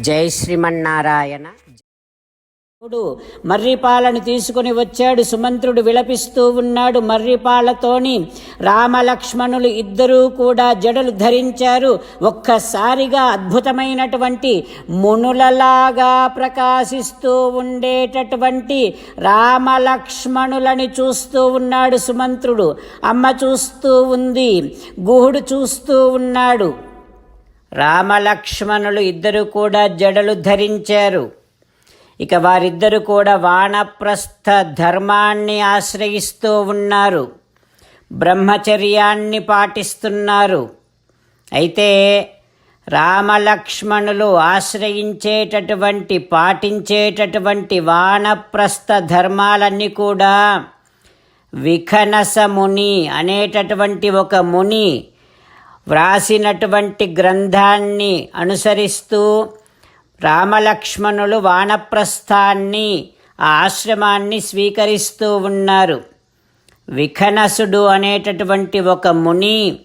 జై శ్రీమన్నారాయణ. ఇప్పుడు మర్రిపాలను తీసుకుని వచ్చాడు సుమంత్రుడు విలపిస్తూ ఉన్నాడు మర్రిపాలతోని. రామలక్ష్మణులు ఇద్దరూ కూడా జడలు ధరించారు. ఒక్కసారిగా అద్భుతమైనటువంటి మునులలాగా ప్రకాశిస్తూ ఉండేటటువంటి రామలక్ష్మణులని చూస్తూ ఉన్నాడు సుమంత్రుడు. అమ్మ చూస్తూ ఉంది గుహుడు చూస్తూ ఉన్నాడు. రామలక్ష్మణులు ఇద్దరు కూడా జడలు ధరించారు. ఇక వారిద్దరు కూడా వానప్రస్థ ధర్మాన్ని ఆశ్రయిస్తూ ఉన్నారు. బ్రహ్మచర్యాన్ని పాటిస్తున్నారు. అయితే రామలక్ష్మణులు ఆశ్రయించేటటువంటి పాటించేటటువంటి వానప్రస్థ ధర్మాలన్నీ కూడా విఖనస ముని అనేటటువంటి ఒక ముని వ్రాసినటువంటి గ్రంథాన్ని అనుసరిస్తూ రామలక్ష్మణులు వానప్రస్థాన్ని ఆ ఆశ్రమాన్ని స్వీకరిస్తూ ఉన్నారు. విఖనసుడు అనేటటువంటి ఒక ముని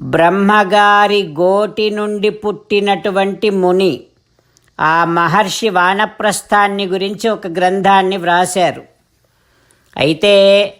బ్రహ్మగారి గోటి నుండి పుట్టినటువంటి ముని. ఆ మహర్షి వానప్రస్థాన్ని గురించి ఒక గ్రంథాన్ని వ్రాశారు. అయితే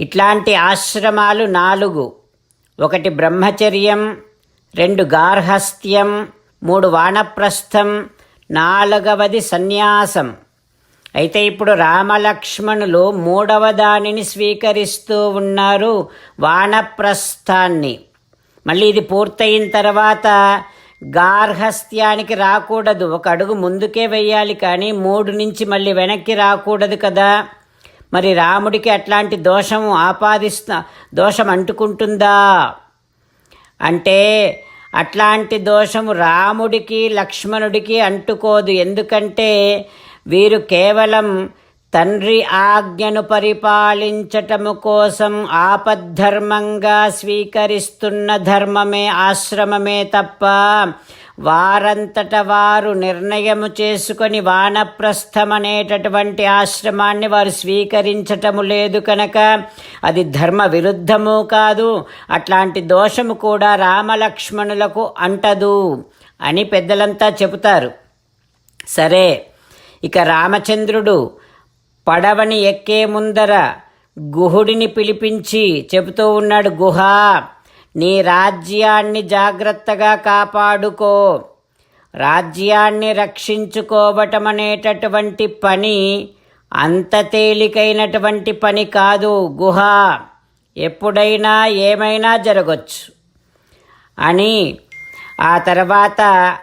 ఇట్లాంటి ఆశ్రమాలు నాలుగు. ఒకటి బ్రహ్మచర్యం రెండు గార్హస్థ్యం మూడు వానప్రస్థం నాలుగవది సన్యాసం. అయితే ఇప్పుడు రామలక్ష్మణులు మూడవ దానిని స్వీకరిస్తూ ఉన్నారు వానప్రస్థాన్ని. మళ్ళీ ఇది పూర్తయిన తర్వాత గార్హస్థ్యానికి రాకూడదు. ఒక అడుగు ముందుకే వెయ్యాలి కానీ మూడు నుంచి మళ్ళీ వెనక్కి రాకూడదు కదా. మరి రాముడికి అట్లాంటి దోషం ఆపాదిస్తా దోషం అంటుకుంటుందా? అంటే అట్లాంటి దోషము రాముడికి లక్ష్మణుడికి అంటుకోదు. ఎందుకంటే వీరు కేవలం తండ్రి ఆజ్ఞను పరిపాలించటము కోసం ఆపద్ధర్మంగా స్వీకరిస్తున్న ధర్మమే ఆశ్రమమే తప్ప వారంతట వారు నిర్ణయము చేసుకొని వానప్రస్థమనేటటువంటి ఆశ్రమాన్ని వారు స్వీకరించటము లేదు కనుక అది ధర్మ విరుద్ధము కాదు. అట్లాంటి దోషము కూడా రామలక్ష్మణులకు అంటదు అని పెద్దలంతా చెబుతారు. సరే ఇక రామచంద్రుడు పడవని ఎక్కే ముందర గుహుడిని పిలిపించి చెబుతూ ఉన్నాడు గుహ నీ రాజ్యాన్ని జాగ్రత్తగా కాపాడుకో. రాజ్యాన్ని రక్షించుకోవటం అనేటటువంటి పని అంత తేలికైనటువంటి పని కాదు గుహ. ఎప్పుడైనా ఏమైనా జరగచ్చు. అని ఆ తర్వాత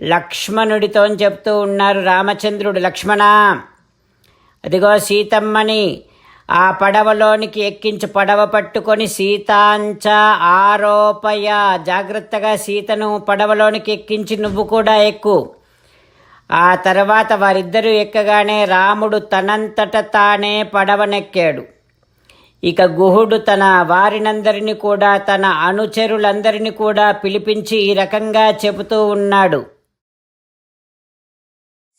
లక్ష్మణుడితో చెప్తూ ఉన్నారు రామచంద్రుడు. లక్ష్మణ అదిగో సీతమ్మని ఆ పడవలోనికి ఎక్కించి పడవ పట్టుకొని సీతాంచ ఆరోపయ. జాగ్రత్తగా సీతను పడవలోనికి ఎక్కించి నువ్వు కూడా ఎక్కు. ఆ తర్వాత వారిద్దరూ ఎక్కగానే రాముడు తనంతట తానే పడవనెక్కాడు. ఇక గుహుడు తన వారినందరినీ కూడా తన అనుచరులందరినీ కూడా పిలిపించి ఈ రకంగా చెబుతూ ఉన్నాడు.